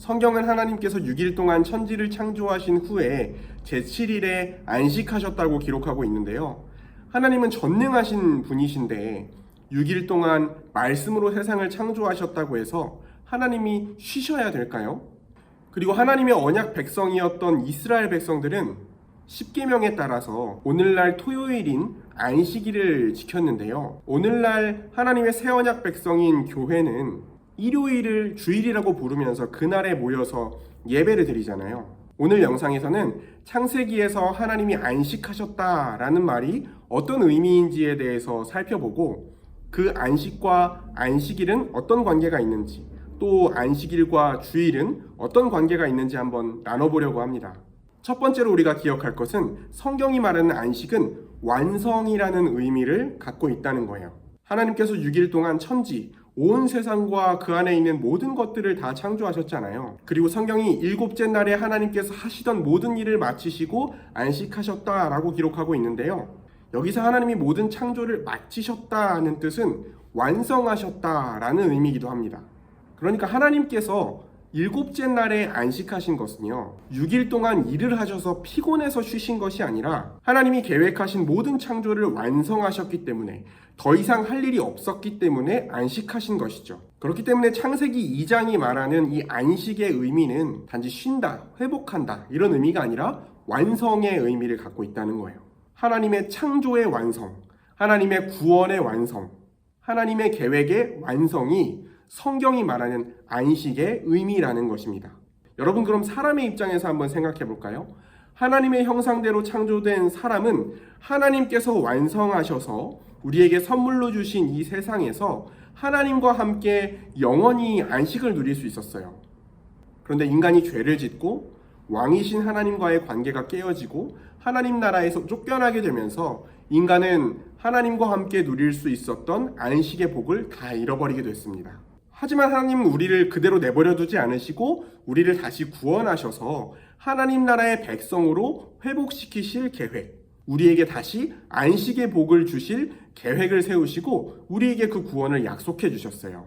성경은 하나님께서 6일 동안 천지를 창조하신 후에 제7일에 안식하셨다고 기록하고 있는데요. 하나님은 전능하신 분이신데 6일 동안 말씀으로 세상을 창조하셨다고 해서 하나님이 쉬셔야 될까요? 그리고 하나님의 언약 백성이었던 이스라엘 백성들은 10계명에 따라서 오늘날 토요일인 안식일을 지켰는데요. 오늘날 하나님의 새 언약 백성인 교회는 일요일을 주일이라고 부르면서 그날에 모여서 예배를 드리잖아요. 오늘 영상에서는 창세기에서 하나님이 안식하셨다라는 말이 어떤 의미인지에 대해서 살펴보고 그 안식과 안식일은 어떤 관계가 있는지 또 안식일과 주일은 어떤 관계가 있는지 한번 나눠보려고 합니다. 첫 번째로 우리가 기억할 것은 성경이 말하는 안식은 완성이라는 의미를 갖고 있다는 거예요. 하나님께서 6일 동안 천지, 온 세상과 그 안에 있는 모든 것들을 다 창조하셨잖아요. 그리고 성경이 일곱째 날에 하나님께서 하시던 모든 일을 마치시고 안식하셨다라고 기록하고 있는데요. 여기서 하나님이 모든 창조를 마치셨다는 뜻은 완성하셨다라는 의미이기도 합니다. 그러니까 하나님께서 일곱째 날에 안식하신 것은요, 6일 동안 일을 하셔서 피곤해서 쉬신 것이 아니라 하나님이 계획하신 모든 창조를 완성하셨기 때문에 더 이상 할 일이 없었기 때문에 안식하신 것이죠. 그렇기 때문에 창세기 2장이 말하는 이 안식의 의미는 단지 쉰다, 회복한다, 이런 의미가 아니라 완성의 의미를 갖고 있다는 거예요. 하나님의 창조의 완성, 하나님의 구원의 완성, 하나님의 계획의 완성이 성경이 말하는 안식의 의미라는 것입니다. 여러분 그럼 사람의 입장에서 한번 생각해 볼까요? 하나님의 형상대로 창조된 사람은 하나님께서 완성하셔서 우리에게 선물로 주신 이 세상에서 하나님과 함께 영원히 안식을 누릴 수 있었어요. 그런데 인간이 죄를 짓고 왕이신 하나님과의 관계가 깨어지고 하나님 나라에서 쫓겨나게 되면서 인간은 하나님과 함께 누릴 수 있었던 안식의 복을 다 잃어버리게 됐습니다. 하지만 하나님은 우리를 그대로 내버려 두지 않으시고 우리를 다시 구원하셔서 하나님 나라의 백성으로 회복시키실 계획, 우리에게 다시 안식의 복을 주실 계획을 세우시고 우리에게 그 구원을 약속해 주셨어요.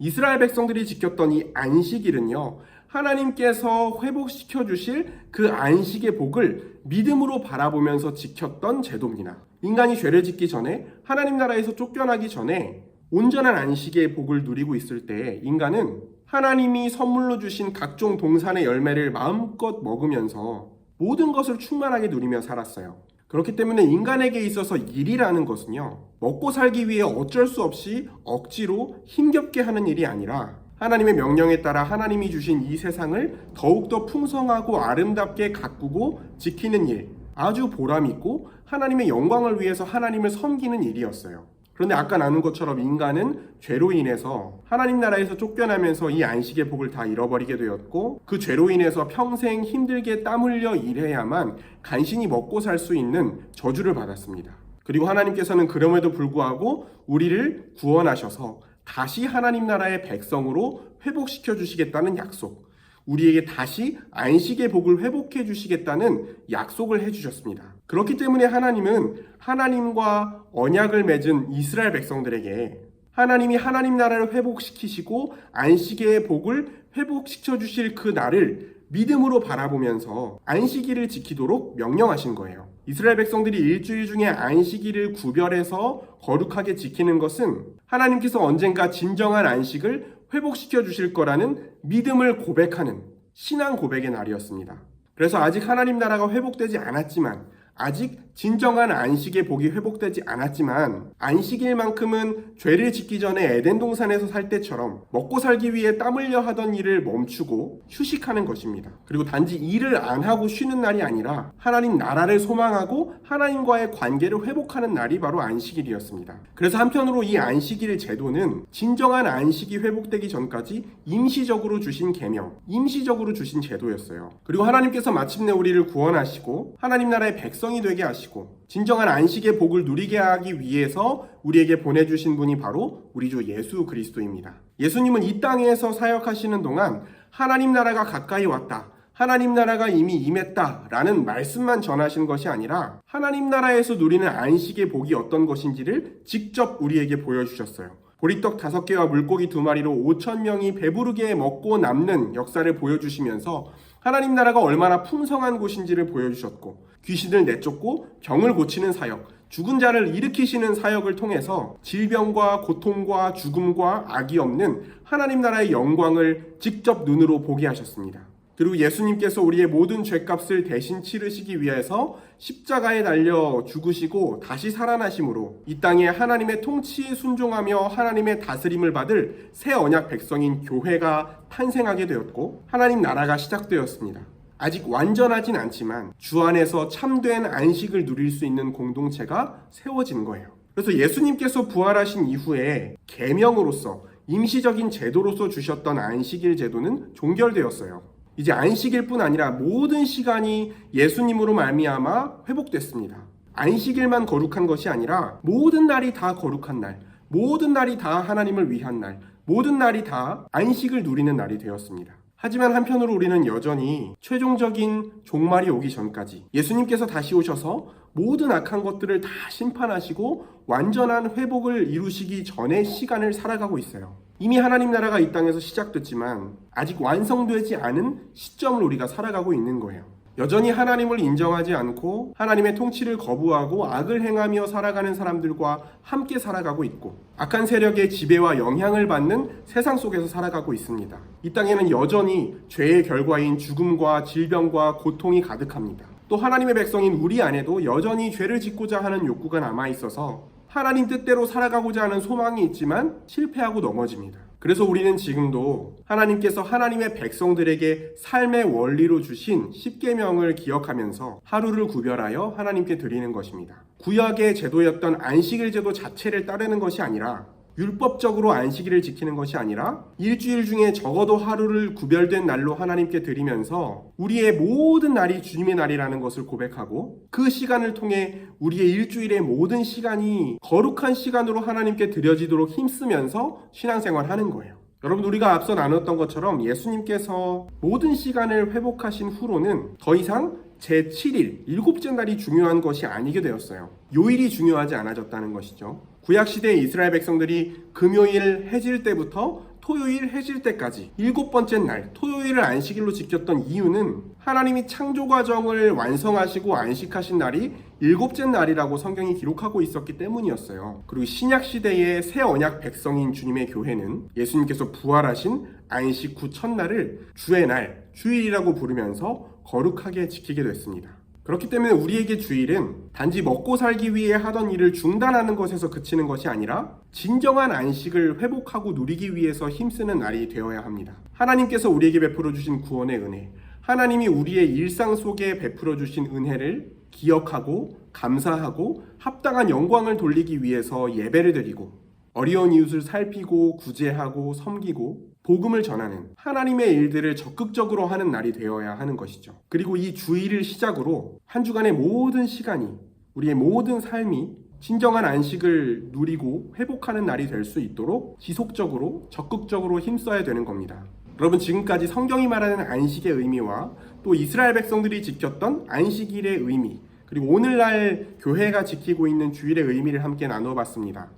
이스라엘 백성들이 지켰던 이 안식일은요, 하나님께서 회복시켜 주실 그 안식의 복을 믿음으로 바라보면서 지켰던 제도입니다. 인간이 죄를 짓기 전에 하나님 나라에서 쫓겨나기 전에 온전한 안식의 복을 누리고 있을 때 인간은 하나님이 선물로 주신 각종 동산의 열매를 마음껏 먹으면서 모든 것을 충만하게 누리며 살았어요. 그렇기 때문에 인간에게 있어서 일이라는 것은요, 먹고 살기 위해 어쩔 수 없이 억지로 힘겹게 하는 일이 아니라 하나님의 명령에 따라 하나님이 주신 이 세상을 더욱더 풍성하고 아름답게 가꾸고 지키는 일, 아주 보람있고 하나님의 영광을 위해서 하나님을 섬기는 일이었어요. 그런데 아까 나눈 것처럼 인간은 죄로 인해서 하나님 나라에서 쫓겨나면서 이 안식의 복을 다 잃어버리게 되었고 그 죄로 인해서 평생 힘들게 땀 흘려 일해야만 간신히 먹고 살 수 있는 저주를 받았습니다. 그리고 하나님께서는 그럼에도 불구하고 우리를 구원하셔서 다시 하나님 나라의 백성으로 회복시켜 주시겠다는 약속, 우리에게 다시 안식의 복을 회복해 주시겠다는 약속을 해 주셨습니다. 그렇기 때문에 하나님은 하나님과 언약을 맺은 이스라엘 백성들에게 하나님이 하나님 나라를 회복시키시고 안식의 복을 회복시켜 주실 그 날을 믿음으로 바라보면서 안식일을 지키도록 명령하신 거예요. 이스라엘 백성들이 일주일 중에 안식일을 구별해서 거룩하게 지키는 것은 하나님께서 언젠가 진정한 안식을 회복시켜 주실 거라는 믿음을 고백하는 신앙 고백의 날이었습니다. 그래서 아직 하나님 나라가 회복되지 않았지만 아직 진정한 안식의 복이 회복되지 않았지만 안식일 만큼은 죄를 짓기 전에 에덴 동산에서 살 때처럼 먹고 살기 위해 땀 흘려 하던 일을 멈추고 휴식하는 것입니다. 그리고 단지 일을 안 하고 쉬는 날이 아니라 하나님 나라를 소망하고 하나님과의 관계를 회복하는 날이 바로 안식일이었습니다. 그래서 한편으로 이 안식일 제도는 진정한 안식이 회복되기 전까지 임시적으로 주신 계명, 임시적으로 주신 제도였어요. 그리고 하나님께서 마침내 우리를 구원하시고 하나님 나라의 백성이 되게 하시고 진정한 안식의 복을 누리게 하기 위해서 우리에게 보내주신 분이 바로 우리 주 예수 그리스도입니다. 예수님은 이 땅에서 사역하시는 동안 하나님 나라가 가까이 왔다. 하나님 나라가 이미 임했다 라는 말씀만 전하신 것이 아니라 하나님 나라에서 누리는 안식의 복이 어떤 것인지를 직접 우리에게 보여주셨어요. 보리떡 다섯 개와 물고기 두 마리로 5천 명이 배부르게 먹고 남는 역사를 보여주시면서 하나님 나라가 얼마나 풍성한 곳인지를 보여주셨고 귀신을 내쫓고 병을 고치는 사역, 죽은 자를 일으키시는 사역을 통해서 질병과 고통과 죽음과 악이 없는 하나님 나라의 영광을 직접 눈으로 보게 하셨습니다. 그리고 예수님께서 우리의 모든 죄값을 대신 치르시기 위해서 십자가에 달려 죽으시고 다시 살아나심으로 이 땅에 하나님의 통치에 순종하며 하나님의 다스림을 받을 새 언약 백성인 교회가 탄생하게 되었고 하나님 나라가 시작되었습니다. 아직 완전하진 않지만 주 안에서 참된 안식을 누릴 수 있는 공동체가 세워진 거예요. 그래서 예수님께서 부활하신 이후에 계명으로서 임시적인 제도로서 주셨던 안식일 제도는 종결되었어요. 이제 안식일 뿐 아니라 모든 시간이 예수님으로 말미암아 회복됐습니다. 안식일만 거룩한 것이 아니라 모든 날이 다 거룩한 날, 모든 날이 다 하나님을 위한 날, 모든 날이 다 안식을 누리는 날이 되었습니다. 하지만 한편으로 우리는 여전히 최종적인 종말이 오기 전까지 예수님께서 다시 오셔서 모든 악한 것들을 다 심판하시고 완전한 회복을 이루시기 전의 시간을 살아가고 있어요. 이미 하나님 나라가 이 땅에서 시작됐지만 아직 완성되지 않은 시점을 우리가 살아가고 있는 거예요. 여전히 하나님을 인정하지 않고 하나님의 통치를 거부하고 악을 행하며 살아가는 사람들과 함께 살아가고 있고 악한 세력의 지배와 영향을 받는 세상 속에서 살아가고 있습니다. 이 땅에는 여전히 죄의 결과인 죽음과 질병과 고통이 가득합니다. 또 하나님의 백성인 우리 안에도 여전히 죄를 짓고자 하는 욕구가 남아 있어서 하나님 뜻대로 살아가고자 하는 소망이 있지만 실패하고 넘어집니다. 그래서 우리는 지금도 하나님께서 하나님의 백성들에게 삶의 원리로 주신 십계명을 기억하면서 하루를 구별하여 하나님께 드리는 것입니다. 구약의 제도였던 안식일 제도 자체를 따르는 것이 아니라 율법적으로 안식일을 지키는 것이 아니라 일주일 중에 적어도 하루를 구별된 날로 하나님께 드리면서 우리의 모든 날이 주님의 날이라는 것을 고백하고 그 시간을 통해 우리의 일주일의 모든 시간이 거룩한 시간으로 하나님께 드려지도록 힘쓰면서 신앙생활 하는 거예요. 여러분 우리가 앞서 나눴던 것처럼 예수님께서 모든 시간을 회복하신 후로는 더 이상 제7일, 일곱째 날이 중요한 것이 아니게 되었어요. 요일이 중요하지 않아졌다는 것이죠. 구약시대 이스라엘 백성들이 금요일 해질 때부터 토요일 해질 때까지 일곱 번째 날 토요일을 안식일로 지켰던 이유는 하나님이 창조 과정을 완성하시고 안식하신 날이 일곱째 날이라고 성경이 기록하고 있었기 때문이었어요. 그리고 신약 시대의 새 언약 백성인 주님의 교회는 예수님께서 부활하신 안식 후 첫날을 주의 날, 주일이라고 부르면서 거룩하게 지키게 됐습니다. 그렇기 때문에 우리에게 주일은 단지 먹고 살기 위해 하던 일을 중단하는 것에서 그치는 것이 아니라 진정한 안식을 회복하고 누리기 위해서 힘쓰는 날이 되어야 합니다. 하나님께서 우리에게 베풀어 주신 구원의 은혜, 하나님이 우리의 일상 속에 베풀어 주신 은혜를 기억하고 감사하고 합당한 영광을 돌리기 위해서 예배를 드리고 어려운 이웃을 살피고 구제하고 섬기고 복음을 전하는 하나님의 일들을 적극적으로 하는 날이 되어야 하는 것이죠. 그리고 이 주일을 시작으로 한 주간의 모든 시간이 우리의 모든 삶이 진정한 안식을 누리고 회복하는 날이 될 수 있도록 지속적으로 적극적으로 힘써야 되는 겁니다. 여러분 지금까지 성경이 말하는 안식의 의미와 또 이스라엘 백성들이 지켰던 안식일의 의미 그리고 오늘날 교회가 지키고 있는 주일의 의미를 함께 나누어 봤습니다.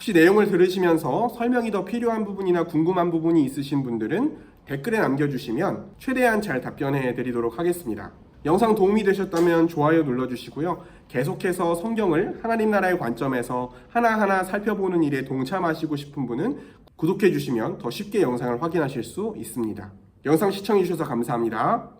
혹시 내용을 들으시면서 설명이 더 필요한 부분이나 궁금한 부분이 있으신 분들은 댓글에 남겨주시면 최대한 잘 답변해 드리도록 하겠습니다. 영상 도움이 되셨다면 좋아요 눌러주시고요. 계속해서 성경을 하나님 나라의 관점에서 하나하나 살펴보는 일에 동참하시고 싶은 분은 구독해 주시면 더 쉽게 영상을 확인하실 수 있습니다. 영상 시청해 주셔서 감사합니다.